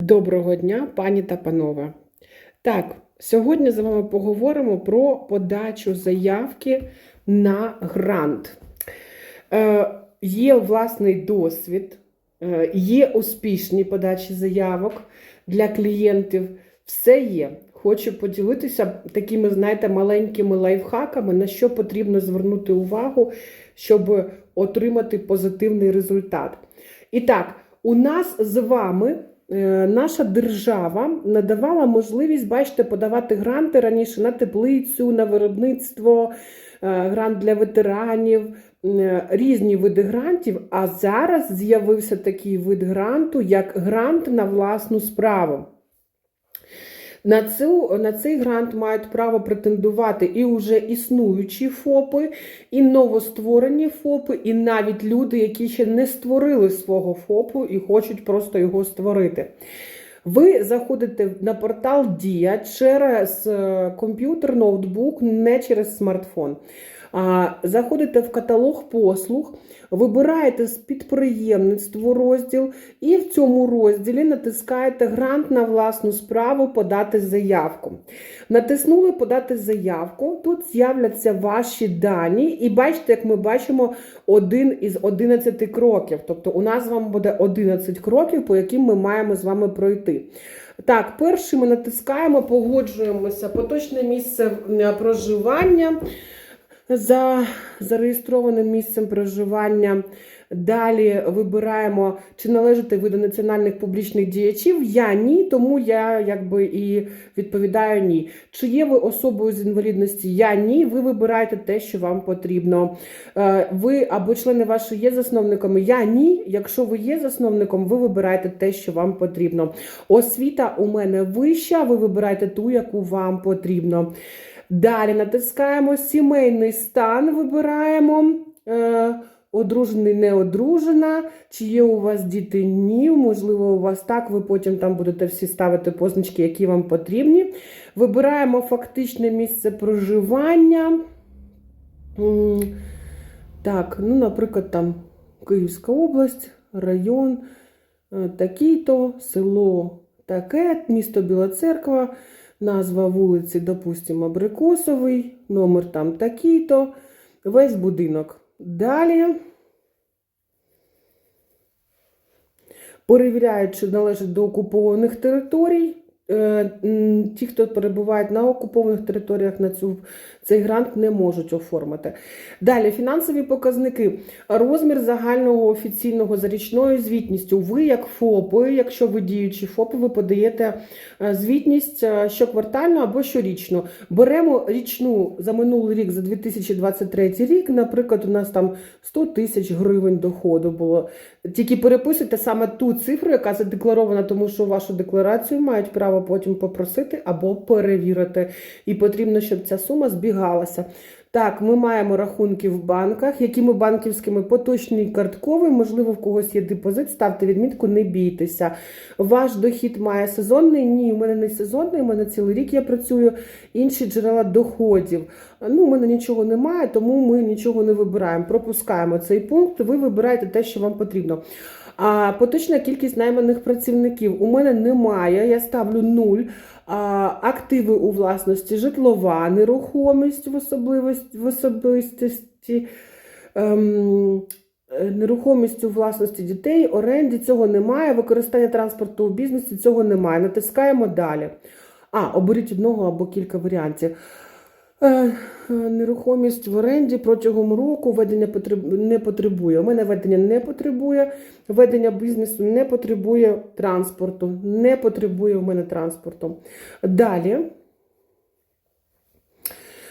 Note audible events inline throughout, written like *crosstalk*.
Доброго дня, пані та панове. Так, сьогодні з вами поговоримо про подачу заявки на грант. Е, є власний досвід, е, є успішні подачі заявок для клієнтів. Все є. Хочу поділитися такими, знаєте, маленькими лайфхаками, на що потрібно звернути увагу, щоб отримати позитивний результат. І так, у нас з вами наша держава надавала можливість, бачите, подавати гранти раніше на теплицю, на виробництво, е, грант для ветеранів, е, різні види грантів. А зараз з'явився такий вид гранту, як грант на власну справу. На, цю, на цей грант мають право претендувати і вже існуючі ФОПи, і новостворені ФОПи, і навіть люди, які ще не створили свого ФОПу і хочуть просто його створити. Ви заходите на портал Дія через е, комп'ютер, ноутбук, не через смартфон. Заходите в каталог послуг, вибираєте з підприємництво розділ, і в цьому розділі натискаєте грант на власну справу подати заявку. Натиснули подати заявку. Тут з'являться ваші дані, і бачите, як ми бачимо, один із 11 кроків. Тобто, у нас з вами буде 11 кроків, по яким ми маємо з вами пройти. Так, перший ми натискаємо, погоджуємося, поточне місце проживання за зареєстрованим місцем проживання. Далі вибираємо, чи належите ви до національних публічних діячів. Я ні, тому я якби і відповідаю ні. Чи є ви особою з інвалідності? Я ні. Ви вибираєте те, що вам потрібно. Е, Ви або члени ваші є засновниками? Я ні. Якщо ви є засновником, ви вибираєте те, що вам потрібно. Освіта у мене вища, ви вибираєте ту, яку вам потрібно. Далі натискаємо сімейний стан, вибираємо. Е, Одружений, не одружена, чи є у вас діти? Ні, можливо, у вас так, ви потім там будете всі ставити позначки, які вам потрібні. Вибираємо фактичне місце проживання. Так, ну, наприклад, там Київська область, район е, такий-то, село таке, місто Біла Церква, назва вулиці, допустимо, Абрикосовий, номер там такий-то, весь будинок. Далі. Перевіряють, чи належить до окупованих територій. Е, Ті, хто перебувають на окупованих територіях, на цю, цей грант не можуть оформити. Далі фінансові показники. Розмір загального офіційного за річною звітністю. Ви, як ФОПи, якщо ви діючі ФОПи, ви подаєте е, звітність е, щоквартально або щорічну. Беремо річну за минулий рік, за 2023 рік. Наприклад, у нас там 100 тисяч гривень доходу було. Тільки переписуйте саме ту цифру, яка задекларована, тому що вашу декларацію мають право потім попросити або перевірити. І потрібно, щоб ця сума збігалася. Так, ми маємо рахунки в банках, якими банківськими поточний і картковий, можливо, в когось є депозит, ставте відмітку, не бійтеся. Ваш дохід має сезонний? Ні, у мене не сезонний, у мене цілий рік я працюю, інші джерела доходів. Ну, у мене нічого немає, тому ми нічого не вибираємо. Пропускаємо цей пункт, ви вибираєте те, що вам потрібно. А поточна кількість найманих працівників у мене немає. Я ставлю нуль. Активи у власності, житлова нерухомість в особливості, в особистості. Ем, Нерухомість у власності дітей, оренді цього немає. Використання транспорту у бізнесі цього немає. Натискаємо далі. А, оберіть одного або кілька варіантів. Е, е, Нерухомість в оренді протягом року ведення не потребує. У мене ведення не потребує, ведення бізнесу не потребує транспорту, не потребує у мене транспорту. Далі.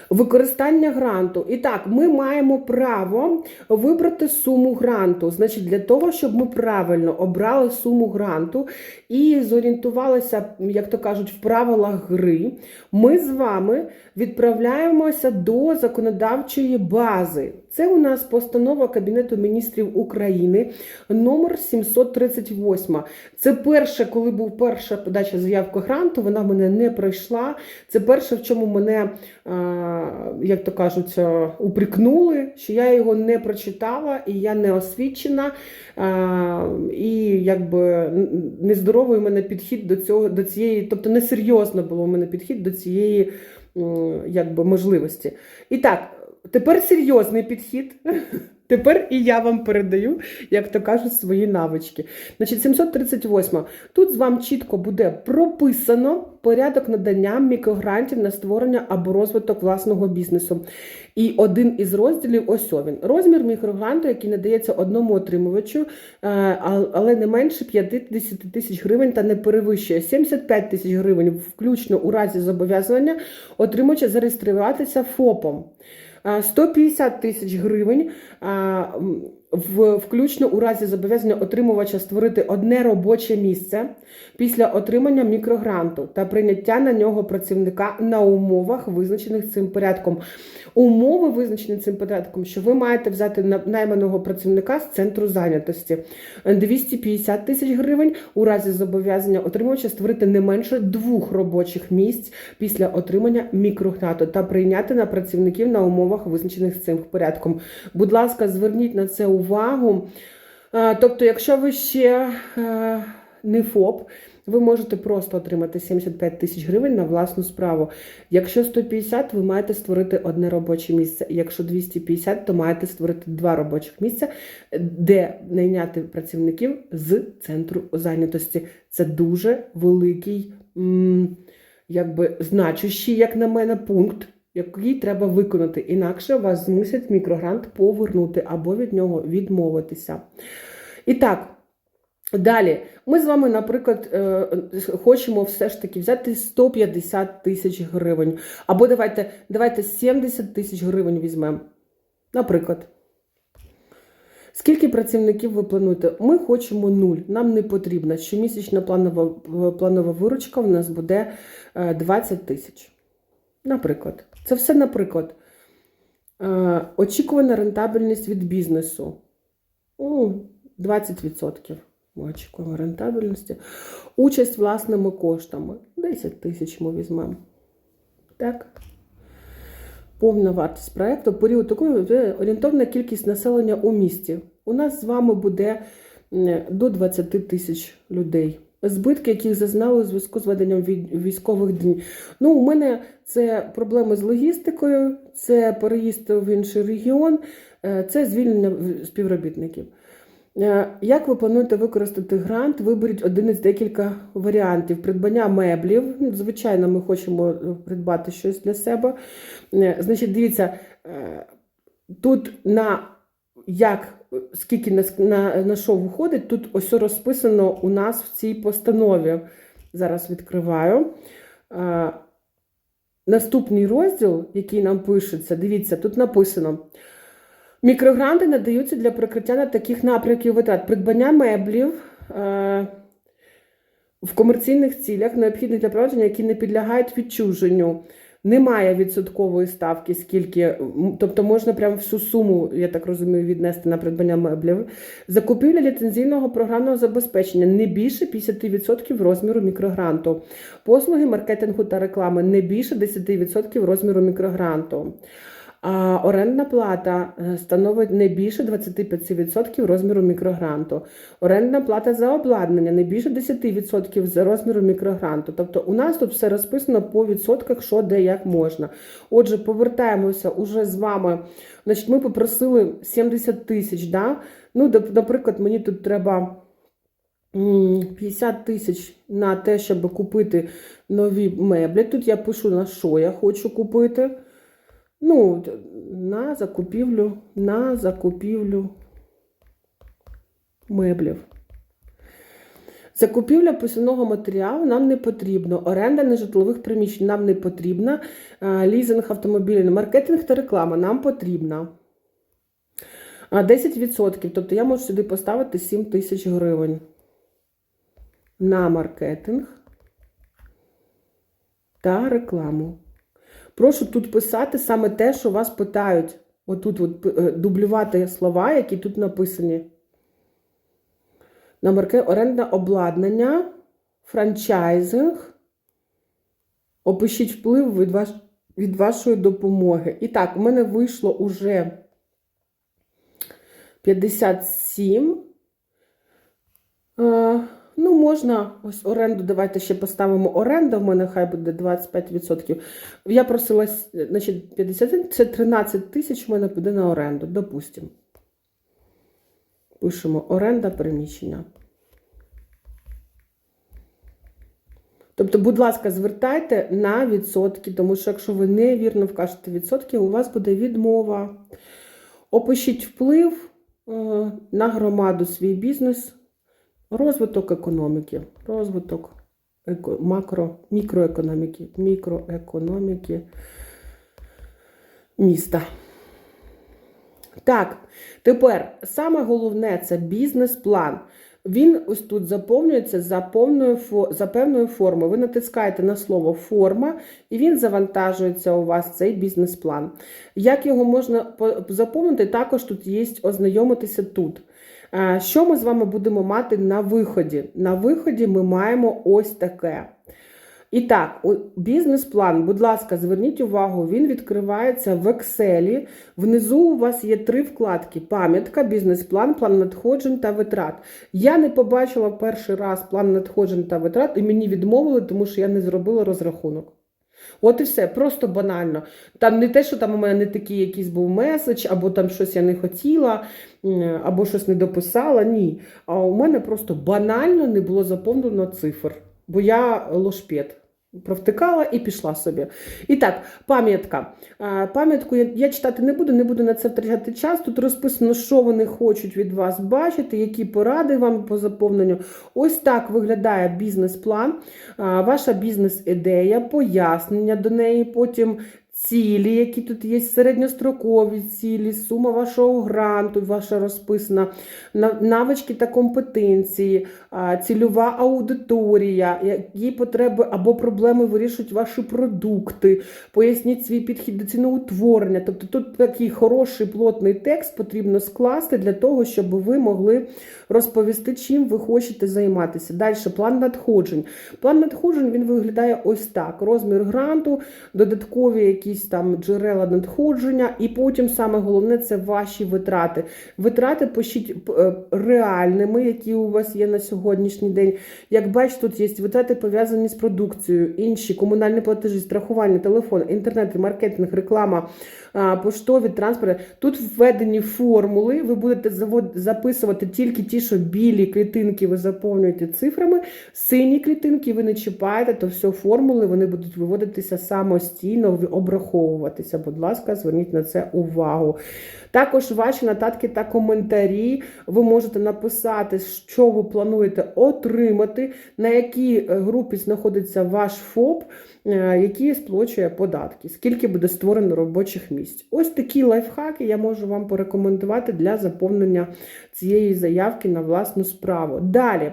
Використання гранту. І так, ми маємо право вибрати суму гранту. Значить, для того, щоб ми правильно обрали суму гранту і зорієнтувалися, як то кажуть, в правилах гри, ми з вами відправляємося до законодавчої бази. Це у нас постанова Кабінету міністрів України номер 738. Це перше, коли був перша подача заявки гранту, вона в мене не пройшла. Це перше, в чому мене, як то кажуть, а, упрекнули, що я його не прочитала і я не освічена. І якби нездоровий у мене підхід до цього, до цієї, тобто несерйозно було у мене підхід до цієї якби, можливості. І так, тепер серйозний підхід. *laughs* Тепер і я вам передаю, як то кажуть, свої навички. Значить, 738. Тут з вам чітко буде прописано порядок надання мікрогрантів на створення або розвиток власного бізнесу. І один із розділів ось він. Розмір мікрогранту, який надається одному отримувачу, е, але не менше 50 тисяч гривень та не перевищує 75 тисяч гривень, включно у разі зобов'язання отримувача зареєструватися ФОПом. А, 150 тисяч гривень м, в, включно у разі зобов'язання отримувача створити одне робоче місце після отримання мікрогранту та прийняття на нього працівника на умовах, визначених цим порядком. Умови визначені цим порядком, що ви маєте взяти на- найманого працівника з центру зайнятості 250 тисяч гривень у разі зобов'язання отримувача створити не менше двох робочих місць після отримання мікрогранту та прийняти на працівників на умовах, визначених цим порядком. Будь ласка, зверніть на це увагу. Е, Тобто, якщо ви ще е, не ФОП, ви можете просто отримати 75 тисяч гривень на власну справу. Якщо 150, ви маєте створити одне робоче місце. Якщо 250, то маєте створити два робочих місця, де найняти працівників з центру зайнятості. Це дуже великий, якби значущий, як на мене, пункт. Який треба виконати, інакше вас змусять мікрогрант повернути або від нього відмовитися. І так, далі, ми з вами, наприклад, е, хочемо все ж таки взяти 150 тисяч гривень. Або давайте, давайте 70 тисяч гривень візьмемо. Наприклад. Скільки працівників ви плануєте? Ми хочемо нуль. Нам не потрібно. Щомісячна планова, планова виручка в нас буде е, 20 тисяч. Наприклад, це все наприклад. Е, Очікувана рентабельність від бізнесу. Ну, 20% ми очікуємо рентабельності. Участь власними коштами. 10 тисяч ми візьмемо. Так. Повна вартість проєкту. Період такої орієнтовна кількість населення у місті. У нас з вами буде до 20 тисяч людей. Збитки, яких зазнали у зв'язку з веденням військових днів. Ну, у мене це проблеми з логістикою, це переїзд в інший регіон, е, це звільнення співробітників. Е, Як ви плануєте використати грант? Виберіть один із декілька варіантів: придбання меблів. Ну, Звичайно, ми хочемо е, придбати щось для себе. Значить, дивіться, тут на як, скільки на, на, на що виходить, тут ось розписано у нас в цій постанові. Зараз відкриваю. Е, Наступний розділ, який нам пишеться, дивіться, тут написано. Мікрогранти надаються для прикриття на таких напрямків витрат: придбання меблів е, в комерційних цілях, необхідних для провадження, які не підлягають відчуженню. Немає відсоткової ставки, скільки, тобто можна прямо всю суму, я так розумію, віднести на придбання меблів. Закупівля ліцензійного програмного забезпечення не більше 50% розміру мікрогранту. Послуги маркетингу та реклами не більше 10% розміру мікрогранту. А орендна плата е, становить не більше 25% розміру мікрогранту. Орендна плата за обладнання не більше 10% з розміру мікрогранту. Тобто у нас тут все розписано по відсотках, що де як можна. Отже, повертаємося уже з вами. Значить, ми попросили 70 тисяч. Да? Ну, наприклад, мені тут треба. 50 тисяч на те, щоб купити нові меблі. Тут я пишу, на що я хочу купити. Ну, на закупівлю, на закупівлю меблів. Закупівля посівного матеріалу нам не потрібно. Оренда нежитлових приміщень нам не потрібна. Лізинг автомобілів, маркетинг та реклама нам потрібна. 10%. Тобто я можу сюди поставити 7 тисяч гривень на маркетинг та рекламу. Прошу тут писати саме те, що вас питають отут от, е, дублювати слова, які тут написані. Номерки орендне обладнання, франчайзинг. Опишіть вплив від, ваш, від вашої допомоги. І так, у мене вийшло уже 57. Ну, можна ось оренду, давайте ще поставимо оренда, в мене хай буде 25%. Я просила, значить, 50, це 13 тисяч в мене піде на оренду, допустимо. Пишемо оренда приміщення. Тобто, будь ласка, звертайте на відсотки, тому що якщо ви невірно вкажете відсотки, у вас буде відмова. Опишіть вплив е, на громаду свій бізнес, розвиток економіки, розвиток макро, мікроекономіки, мікроекономіки міста. Так, тепер саме головне це бізнес-план. Він ось тут заповнюється за, повною, за певною формою. Ви натискаєте на слово форма, і він завантажується у вас цей бізнес-план. Як його можна заповнити, також тут є ознайомитися тут. Що ми з вами будемо мати на виході? На виході ми маємо ось таке. І так, бізнес-план, будь ласка, зверніть увагу, він відкривається в Excel. Внизу у вас є три вкладки: пам'ятка, бізнес-план, план надходжень та витрат. Я не побачила перший раз план надходжень та витрат, і мені відмовили, тому що я не зробила розрахунок. От і все, просто банально. Там не те, що там у мене не такий якийсь був меседж, або там щось я не хотіла, або щось не дописала. Ні. А у мене просто банально не було заповнено цифр, бо я лошпет. Провтикала і пішла собі. І так, пам'ятка. Пам'ятку я, читати не буду, не буду на це втрачати час. Тут розписано, що вони хочуть від вас бачити, які поради вам по заповненню. Ось так виглядає бізнес-план, ваша бізнес-ідея, пояснення до неї, потім цілі, які тут є, середньострокові цілі, сума вашого гранту, ваша розписана, навички та компетенції, цільова аудиторія, які потреби або проблеми вирішують ваші продукти, поясніть свій підхід до ціноутворення. Тобто тут такий хороший плотний текст потрібно скласти для того, щоб ви могли розповісти, чим ви хочете займатися. Далі план надходжень. План надходжень він виглядає ось так: розмір гранту, додаткові якісь там джерела надходження, і потім саме головне це ваші витрати. Витрати пишіть е, реальними, які у вас є на сьогоднішній день. Як бачите, тут є витрати пов'язані з продукцією, інші комунальні платежі, страхування, телефон, інтернет, маркетинг, реклама, поштові, транспорт. Тут введені формули. Ви будете записувати тільки ті, що білі клітинки ви заповнюєте цифрами, сині клітинки ви не чіпаєте, то все формули вони будуть виводитися самостійно, ви- обраховуватися. Будь ласка, зверніть на це увагу. Також ваші нотатки та коментарі ви можете написати, що ви плануєте отримати, на якій е, групі знаходиться ваш ФОП, е, який сплачує податки, скільки буде створено робочих місць. Ось такі лайфхаки я можу вам порекомендувати для заповнення цієї заявки на власну справу. Далі.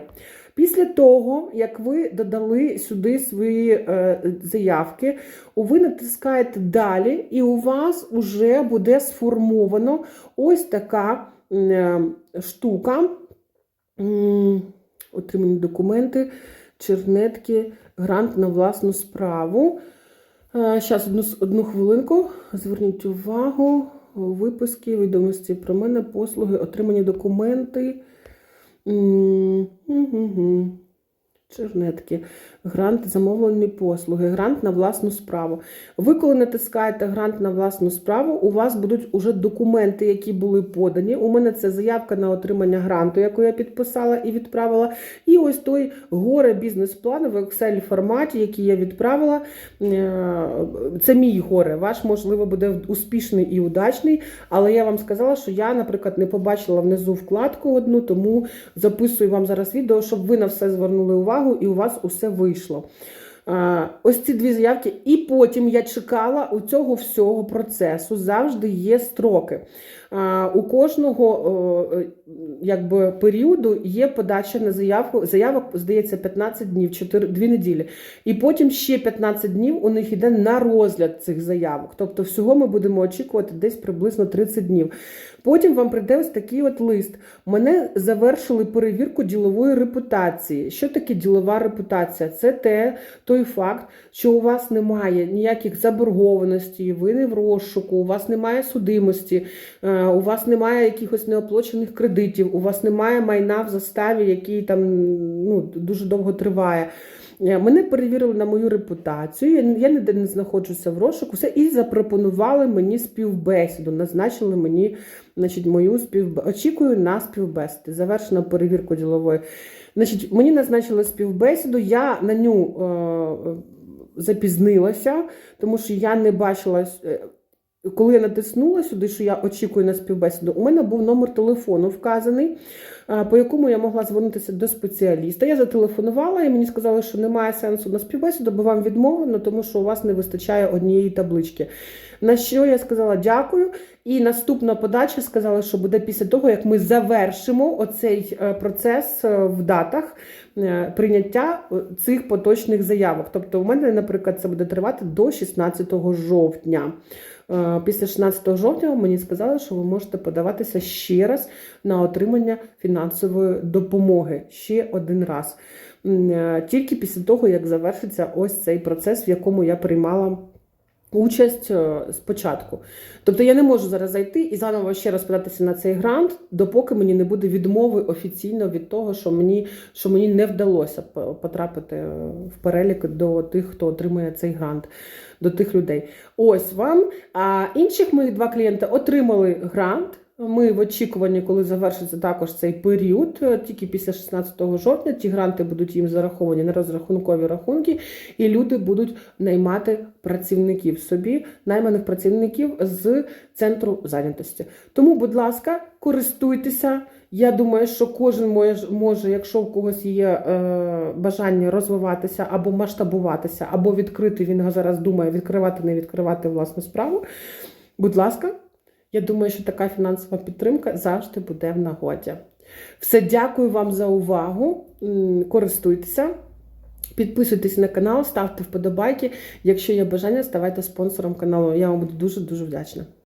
Після того, як ви додали сюди свої е, заявки, ви натискаєте далі, і у вас вже буде сформовано ось така е, штука. Отримані документи, чернетки, грант на власну справу. Зараз одну, одну хвилинку. Зверніть увагу. Виписки, відомості про мене, послуги, отримані документи. Чернетки, грант замовлені послуги, грант на власну справу. Ви, коли натискаєте грант на власну справу, у вас будуть уже документи, які були подані. У мене це заявка на отримання гранту, яку я підписала і відправила. І ось той горе бізнес-план в Excel форматі, який я відправила. Е, Це мій горе. Ваш, можливо, буде успішний і удачний. Але я вам сказала, що я, наприклад, не побачила внизу вкладку одну, тому записую вам зараз відео, щоб ви на все звернули увагу і у вас усе вийшло. А, Ось ці дві заявки, і потім я чекала у цього всього процесу. Завжди є строки. у кожного якби, періоду є подача на заявку. Заявок, здається, 15 днів, 4, 2 неділі. І потім ще 15 днів у них йде на розгляд цих заявок. Тобто, всього ми будемо очікувати десь приблизно 30 днів. Потім вам прийде ось такий от лист. Мене завершили перевірку ділової репутації. Що таке ділова репутація? Це те, той факт, що у вас немає ніяких заборгованостей, ви не в розшуку, у вас немає судимості, е, у вас немає якихось неоплачених кредитів, у вас немає майна в заставі, який там ну, дуже довго триває. Е, Мене перевірили на мою репутацію. Я, ніде не знаходжуся в розшуку. Все і запропонували мені співбесіду. Назначили мені, значить, мою співбесіду. Очікую на співбесіди. Завершено перевірку ділової. Значить, мені назначили співбесіду. Я на ню е, запізнилася, тому що я не бачила. Коли я натиснула сюди, що я очікую на співбесіду, у мене був номер телефону вказаний, по якому я могла звернутися до спеціаліста. Я зателефонувала і мені сказали, що немає сенсу на співбесіду, бо вам відмовлено, тому що у вас не вистачає однієї таблички. На що я сказала дякую. І наступна подача сказала, що буде після того, як ми завершимо оцей е, процес е, в датах е, прийняття цих поточних заявок. Тобто, у мене, наприклад, це буде тривати до 16 жовтня. Е, Після 16 жовтня мені сказали, що ви можете подаватися ще раз на отримання фінансової допомоги ще один раз. Е, Тільки після того, як завершиться ось цей процес, в якому я приймала. Участь е, спочатку. Тобто я не можу зараз зайти і заново ще раз податися на цей грант, допоки мені не буде відмови офіційно від того, що мені, що мені не вдалося потрапити в перелік до тих, хто отримує цей грант, до тих людей. Ось вам. А інших моїх два клієнти отримали грант. Ми в очікуванні, коли завершиться також цей період, е, тільки після 16 жовтня ті гранти будуть їм зараховані на розрахункові рахунки, і люди будуть наймати працівників собі, найманих працівників з центру зайнятості. Тому, будь ласка, користуйтеся. Я думаю, що кожен може, може якщо у когось є е, бажання розвиватися або масштабуватися, або відкрити, він зараз думає, відкривати, не відкривати власну справу. Будь ласка, я думаю, що така фінансова підтримка завжди буде в нагоді. Все, дякую вам за увагу. Користуйтеся. Підписуйтесь на канал, ставте вподобайки. Якщо є бажання, ставайте спонсором каналу. Я вам буду дуже дуже вдячна.